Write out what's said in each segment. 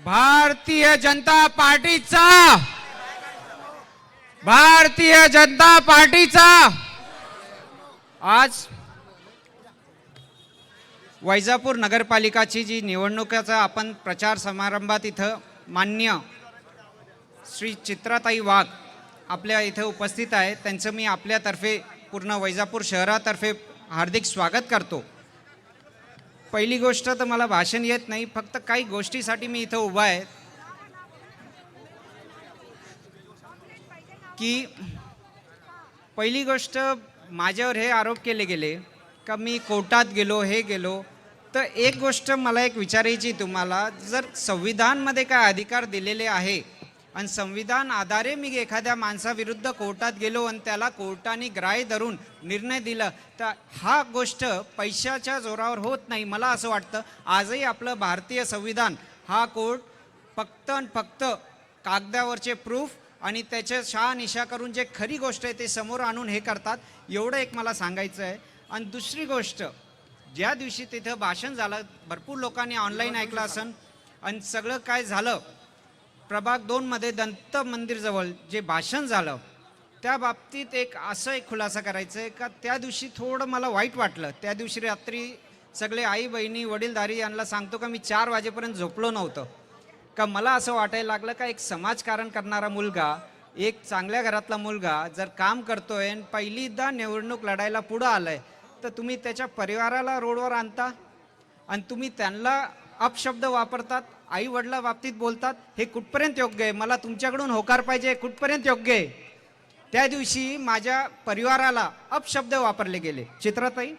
भारतीय जनता पार्टीचा. भारतीय जनता पार्टीचा. आज वैजापूर नगरपालिकाची जी निवडणुकीचा आपण प्रचार समारंभात इथं मान्य श्री चित्राताई वाघ आपल्या इथे उपस्थित आहे त्यांचं मी आपल्यातर्फे पूर्ण वैजापूर शहरातर्फे हार्दिक स्वागत करतो. पहिली गोष्ट तर मला भाषण येत नाही फक्त काही गोष्टीसाठी मी इथं उभा आहे. की पहिली गोष्ट माझ्यावर हे आरोप केले गेले का मी कोर्टात गेलो हे गेलो. तर एक गोष्ट मला एक विचारायची तुम्हाला जर संविधानमध्ये काय अधिकार दिलेले आहे आणि संविधान आधारे मी एखाद्या माणसाविरुद्ध कोर्टात गेलो आणि त्याला कोर्टाने ग्राह्य धरून निर्णय दिला तर हा गोष्ट पैशाच्या जोरावर होत नाही मला असं वाटतं. आजही आपलं भारतीय संविधान हा कोर्ट फक्त आणि फक्त कागदावरचे प्रूफ आणि त्याच्या शहानिशा करून जे खरी गोष्ट आहे ते समोर आणून हे करतात एवढं एक मला सांगायचं आहे. आणि दुसरी गोष्ट ज्या दिवशी तिथं भाषण झालं भरपूर लोकांनी ऑनलाईन ऐकलं असन आणि सगळं काय झालं प्रभाग दोनमध्ये दंत मंदिरजवळ जे भाषण झालं त्या बाबतीत एक असं एक खुलासा करायचं आहे का त्या दिवशी थोडं मला वाईट वाटलं. त्या दिवशी रात्री सगळे आई बहिणी वडीलधारी यांना सांगतो का मी चार वाजेपर्यंत झोपलो नव्हतं. का मला असं वाटायला लागलं का एक समाजकारण करणारा मुलगा एक चांगल्या घरातला मुलगा जर काम करतोय आणि पहिलीदा निवडणूक लढायला पुढं आलाय तर तुम्ही त्याच्या परिवाराला रोडवर आणता? आणि तुम्ही त्यांना अपशब्द वापरतात आई वडिला बाबतीत बोलतात हे कुठपर्यंत योग्य आहे? मला तुमच्याकडून होकार पाहिजे कुठपर्यंत योग्य आहे? त्या दिवशी माझ्या परिवाराला अपशब्द वापरले गेले. चित्राताई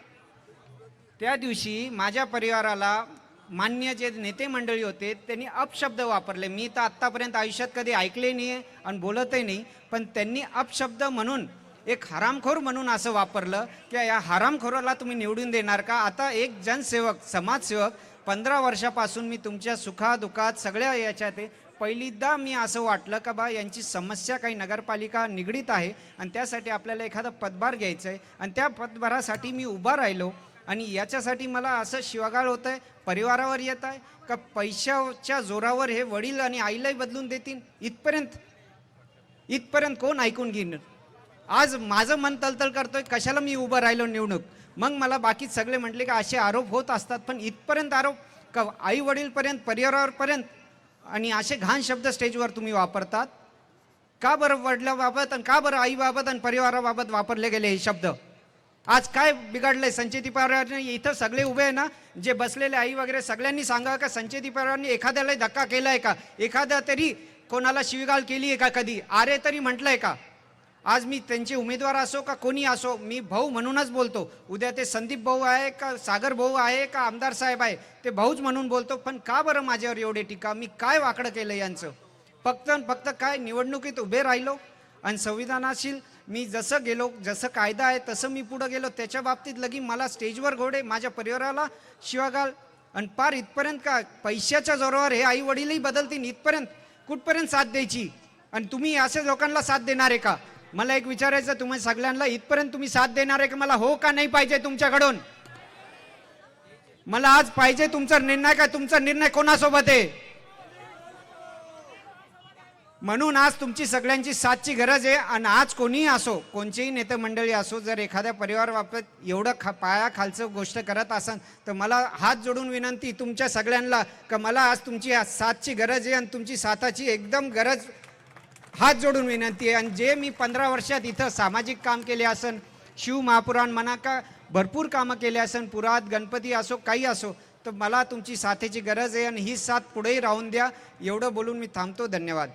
त्या दिवशी माझ्या परिवाराला मान्य जे नेते मंडळी होते त्यांनी अपशब्द वापरले. मी तर आत्तापर्यंत आयुष्यात कधी ऐकले नाही आहे आणि बोलतही नाही पण त्यांनी अपशब्द म्हणून एक हरामखोर म्हणून असं वापरलं की या हरामखोराला तुम्ही निवडून देणार का? आता एक जनसेवक समाजसेवक पंधरा वर्षापासून मी तुमच्या सुखादुखात सगळ्या याच्यात आहे. पहिलीदा मी असं वाटलं का बा यांची समस्या काही नगरपालिका निगडीत आहे आणि त्यासाठी आपल्याला एखादा पदभार घ्यायचा आहे आणि त्या पदभारासाठी मी उभा राहिलो आणि याच्यासाठी मला असं शिवागाळ होत आहे परिवारावर येत आहे का पैशाच्या जोरावर हे वडील आणि आईलाही बदलून देतील? इथपर्यंत इथपर्यंत कोण ऐकून घेणार? आज माझं मन तलतल करतोय कशाला मी उभं राहिलो निवडणूक? मग मला बाकी सगळे म्हटले का असे आरोप होत असतात पण इथपर्यंत आरोप का आई वडीलपर्यंत परिवारावरपर्यंत आणि असे घाण शब्द स्टेजवर तुम्ही वापरतात? का बरं वडिलाबाबत आणि का बरं आईबाबत आणि परिवाराबाबत वापरले गेले हे शब्द? आज काय बिघडलंय? संचेती परिवाराने इथं सगळे उभे आहे ना जे बसलेले आई वगैरे सगळ्यांनी सांगा का? संचेती परिवारांनी एखाद्याला धक्का केलाय का? एखाद्या तरी कोणाला शिवीगाळ केली आहे का कधी? आरे तरी म्हटलंय का? आज मी त्यांचे उमेदवार असो का कोणी असो मी भाऊ म्हणूनच बोलतो. उद्या ते संदीप भाऊ आहे का सागर भाऊ आहे का आमदार साहेब आहे ते भाऊच म्हणून बोलतो. पण का बरं माझ्यावर एवढे टीका? मी काय वाकडं केलं यांचं? फक्त आणि फक्त काय निवडणुकीत उभे राहिलो आणि संविधानाशील मी जसं गेलो जसं कायदा आहे तसं मी पुढं गेलो. त्याच्या बाबतीत लगी मला स्टेजवर घोडे माझ्या परिवाराला शिवागाल. आणि पार इथपर्यंत का? पैशाच्या जोरावर हे आई वडीलही बदलतील इथपर्यंत. कुठपर्यंत साथ द्यायची? आणि तुम्ही अशा लोकांना साथ देणार आहे का? मला एक विचारायचं तुम्ही सगळ्यांना इथपर्यंत तुम्ही साथ देणार आहे की? मला हो का नाही पाहिजे तुमच्याकडून? मला आज पाहिजे तुमचा निर्णय काय तुमचा निर्णय कोणासोबत आहे? म्हणून आज तुमची सगळ्यांची साथची गरज आहे आणि आज कोणीही असो कोणचेही नेते मंडळी असो जर एखाद्या परिवार बाबत एवढं खा पाया खालचं गोष्ट करत असाल तर मला हात जोडून विनंती तुमच्या सगळ्यांना का मला आज तुमची आज साथची गरज आहे आणि तुमची साथाची एकदम गरज हात जोडून विनंती आहे. आणि जे मी पंधरा वर्षात इथं सामाजिक काम केले असन शिव महापुराण म्हणा का भरपूर कामं केले असन पुरात गणपती असो काही असो तर मला तुमची साथीची गरज आहे आणि ही साथ पुढेही राहून द्या. एवढं बोलून मी थांबतो. धन्यवाद.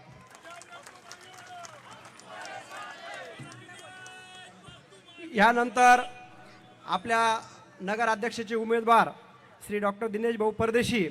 यानंतर आपल्या नगराध्यक्षाचे उमेदवार श्री डॉक्टर दिनेश भाऊ परदेशी